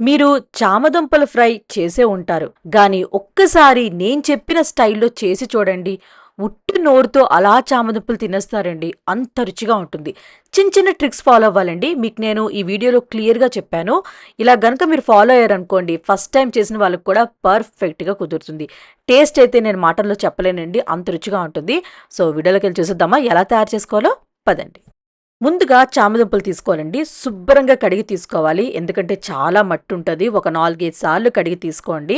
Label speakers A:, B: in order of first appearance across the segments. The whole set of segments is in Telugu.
A: మీరు చామదుంపల ఫ్రై చేసే ఉంటారు. గాని ఒక్కసారి నేను చెప్పిన స్టైల్లో చేసి చూడండి. ఉట్టి నోరుతో అలా చామదుంపలు తినేస్తారండి. అంత రుచిగా ఉంటుంది. చిన్న చిన్న ట్రిక్స్ ఫాలో అవ్వాలండి. మీకు నేను ఈ వీడియోలో క్లియర్గా చెప్పాను. ఇలా గనుక మీరు ఫాలో అయ్యారనుకోండి ఫస్ట్ టైం చేసిన వాళ్ళకి కూడా పర్ఫెక్ట్గా కుదురుతుంది. టేస్ట్ అయితే నేను మాటల్లో చెప్పలేనండి. అంత రుచిగా ఉంటుంది. సో వీడియోలోకి వెళ్ళి చూసేద్దామా? ఎలా తయారు చేసుకోవాలో? పదండి. ముందుగా చామదుంపలు తీసుకోవాలండి. శుభ్రంగా కడిగి తీసుకోవాలి. ఎందుకంటే చాలా మట్టి ఉంటుంది ఒక నాలుగైదు సార్లు కడిగి తీసుకోండి.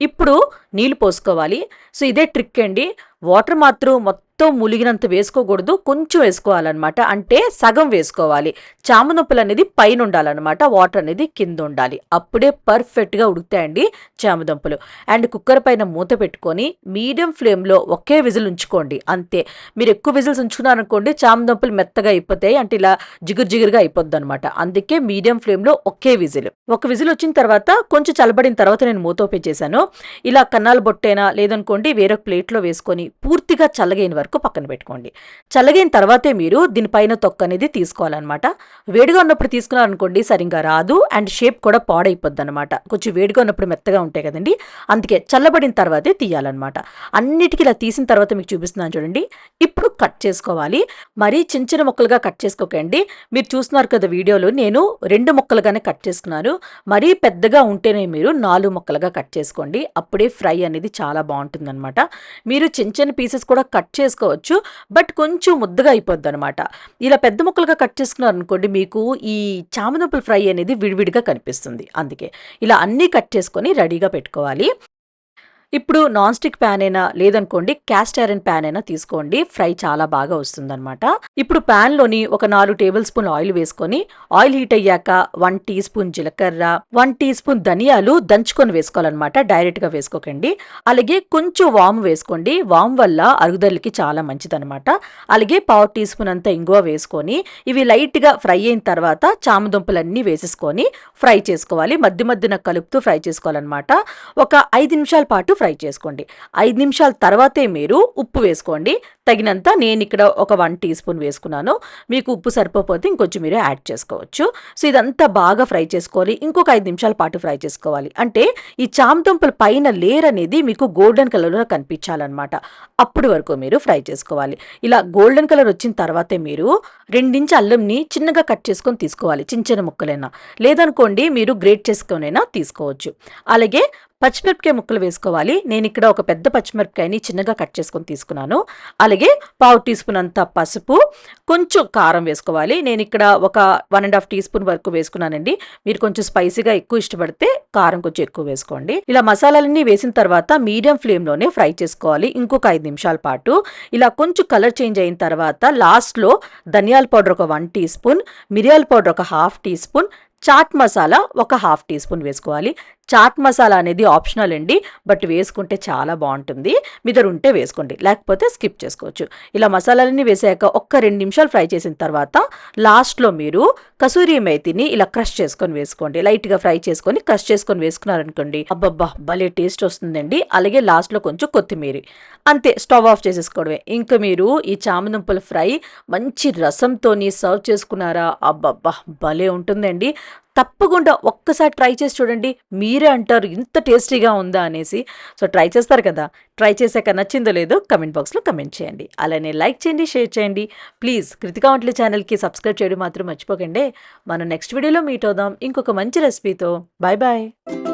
A: ఇప్పుడు నీళ్ళు పోసుకోవాలి. సో ఇదే ట్రిక్ అండి. వాటర్ మాత్రం మొత్తం ములిగినంత వేసుకోకూడదు. కొంచెం వేసుకోవాలన్నమాట. అంటే సగం వేసుకోవాలి. చామదుంపలు అనేది పైన ఉండాలన్నమాట. వాటర్ అనేది కింద ఉండాలి. అప్పుడే పర్ఫెక్ట్గా ఉడుకుతాయండి చామదుంపలు అండ్ కుక్కర్ పైన మూత పెట్టుకొని మీడియం ఫ్లేమ్లో ఒకే విజిల్ ఉంచుకోండి. అంతే. మీరు ఎక్కువ విజిల్స్ ఉంచుకున్నారనుకోండి చామదుంపలు మెత్తగా అయిపోతాయి. అంటే ఇలా జిగురు జిగురుగా అయిపోద్ది అనమాట అందుకే మీడియం ఫ్లేమ్లో ఒకే విజిల్. ఒక విజిల్ వచ్చిన తర్వాత కొంచెం చల్లబడిన తర్వాత నేను మూత ఓపెన్ చేశాను. ఇలా కన్నాలు బొట్టైనా లేదనుకోండి వేరొక ప్లేట్లో వేసుకొని పూర్తిగా చల్లగైన వరకు పక్కన పెట్టుకోండి. చల్లగైన తర్వాతే మీరు దీనిపైన తొక్క అనేది తీసుకోవాలన్నమాట. వేడిగా ఉన్నప్పుడు తీసుకున్నారనుకోండి సరిగ్గా రాదు అండ్ షేప్ కూడా పాడైపోద్ది అనమాట కొంచెం వేడిగా ఉన్నప్పుడు మెత్తగా ఉంటాయి కదండి. అందుకే చల్లబడిన తర్వాతే తీయాలన్నమాట. అన్నిటికీ ఇలా తీసిన తర్వాత మీకు చూపిస్తున్నాను చూడండి. ఇప్పుడు కట్ చేసుకోవాలి. మరీ చిన్న చిన్న ముక్కలుగా కట్ చేసుకోకండి. మీరు చూస్తున్నారు కదా వీడియోలో నేను రెండు ముక్కలుగానే కట్ చేసుకున్నాను. మరీ పెద్దగా ఉంటేనే మీరు నాలుగు ముక్కలుగా కట్ చేసుకోండి. అప్పుడే ఫ్రై అనేది చాలా బాగుంటుందన్నమాట. మీరు చిన్న చిన్న పీసెస్ కూడా కట్ చేసుకోవచ్చు. బట్ కొంచెం ముద్దగా అయిపోద్ది అనమాట ఇలా పెద్ద ముక్కలుగా కట్ చేసుకున్నారు అనుకోండి మీకు ఈ చామదుంపల ఫ్రై అనేది విడివిడిగా కనిపిస్తుంది. అందుకే ఇలా అన్నీ కట్ చేసుకొని రెడీగా పెట్టుకోవాలి. ఇప్పుడు నాన్ స్టిక్ ప్యాన్ అయినా లేదనుకోండి క్యాస్ట్ ఐరన్ ప్యాన్ అయినా తీసుకోండి. ఫ్రై చాలా బాగా వస్తుందన్నమాట. ఇప్పుడు ప్యాన్లోని ఒక నాలుగు టేబుల్ స్పూన్ ఆయిల్ వేసుకొని ఆయిల్ హీట్ అయ్యాక వన్ టీ స్పూన్ జీలకర్ర వన్ టీ స్పూన్ ధనియాలు దంచుకొని వేసుకోవాలన్నమాట. డైరెక్ట్గా వేసుకోకండి. అలాగే కొంచెం వామ్ వేసుకోండి. వామ్ వల్ల అరుగుదలకి చాలా మంచిదన్నమాట. అలాగే పావు టీ స్పూన్ అంతా ఇంగువ వేసుకొని ఇవి లైట్గా ఫ్రై అయిన తర్వాత చామదుంపలన్నీ వేసేసుకొని ఫ్రై చేసుకోవాలి. మధ్య మధ్యన కలుపుతూ ఫ్రై చేసుకోవాలన్నమాట. ఒక ఐదు నిమిషాల పాటు ఫ్రై చేసుకోండి. ఐదు నిమిషాల తర్వాతే మీరు ఉప్పు వేసుకోండి. తగినంత నేను ఇక్కడ ఒక వన్ టీ స్పూన్ వేసుకున్నాను. మీకు ఉప్పు సరిపోతే ఇంకొంచెం మీరు యాడ్ చేసుకోవచ్చు. సో ఇదంతా బాగా ఫ్రై చేసుకోవాలి. ఇంకొక ఐదు నిమిషాల పాటు ఫ్రై చేసుకోవాలి. అంటే ఈ చామదుంపల పైన లేర్ అనేది మీకు గోల్డెన్ కలర్లో కనిపించాలన్నమాట. అప్పటి వరకు మీరు ఫ్రై చేసుకోవాలి. ఇలా గోల్డెన్ కలర్ వచ్చిన తర్వాతే మీరు రెండించి అల్లంని చిన్నగా కట్ చేసుకొని తీసుకోవాలి. చిన్న చిన్న ముక్కలైనా. లేదనుకోండి మీరు గ్రేట్ చేసుకొనైనా తీసుకోవచ్చు. అలాగే పచ్చిమిరపకాయ ముక్కలు వేసుకోవాలి. నేను ఇక్కడ ఒక పెద్ద పచ్చిమిరపకాయని చిన్నగా కట్ చేసుకొని తీసుకున్నాను. అలాగే పావు టీ స్పూన్ అంత పసుపు కొంచెం కారం వేసుకోవాలి. నేను ఇక్కడ ఒక one and half teaspoon వరకు వేసుకున్నానండి. మీరు కొంచెం స్పైసీగా ఎక్కువ ఇష్టపడితే కారం కొంచెం ఎక్కువ వేసుకోండి. ఇలా మసాలాలన్నీ వేసిన తర్వాత మీడియం ఫ్లేమ్లోనే ఫ్రై చేసుకోవాలి. ఇంకొక ఐదు నిమిషాల పాటు. ఇలా కొంచెం కలర్ చేంజ్ అయిన తర్వాత లాస్ట్లో ధనియాల పౌడర్ ఒక వన్ టీ స్పూన్ మిరియాల పౌడర్ ఒక half teaspoon chaat masala ఒక హాఫ్ టీ స్పూన్ వేసుకోవాలి. చాట్ మసాలా అనేది ఆప్షనల్ అండి బట్ వేసుకుంటే చాలా బాగుంటుంది. మీ దగ్గర ఉంటే వేసుకోండి లేకపోతే స్కిప్ చేసుకోవచ్చు. ఇలా మసాలాలన్నీ వేసాక ఒక్క రెండు నిమిషాలు ఫ్రై చేసిన తర్వాత లాస్ట్లో మీరు కసూరి మైతిని ఇలా క్రష్ చేసుకొని వేసుకోండి. లైట్గా ఫ్రై చేసుకొని క్రష్ చేసుకొని వేసుకున్నారనుకోండి అబ్బబ్బా భలే టేస్ట్ వస్తుందండి. అలాగే లాస్ట్లో కొంచెం కొత్తిమీర. అంతే స్టవ్ ఆఫ్ చేసేసుకోవడమే. ఇంకా మీరు ఈ చామదుంపల ఫ్రై మంచి రసంతోని సర్వ్ చేసుకున్నారా? అబ్బబ్బా భలే ఉంటుందండి. తప్పకుండా ఒక్కసారి ట్రై చేసి చూడండి. మీరే అంటారు ఇంత టేస్టీగా ఉందా అనేసి. సో ట్రై చేస్తారు కదా. ట్రై చేశాక నచ్చిందో లేదో కమెంట్ బాక్స్లో కమెంట్ చేయండి. అలానే లైక్ చేయండి షేర్ చేయండి. ప్లీజ్ కృతికా వంటల ఛానల్కి సబ్స్క్రైబ్ చేయడం మాత్రం మర్చిపోకండి. మనం నెక్స్ట్ వీడియోలో మీట్ అవుదాం. ఇంకొక మంచి రెసిపీతో. Bye bye.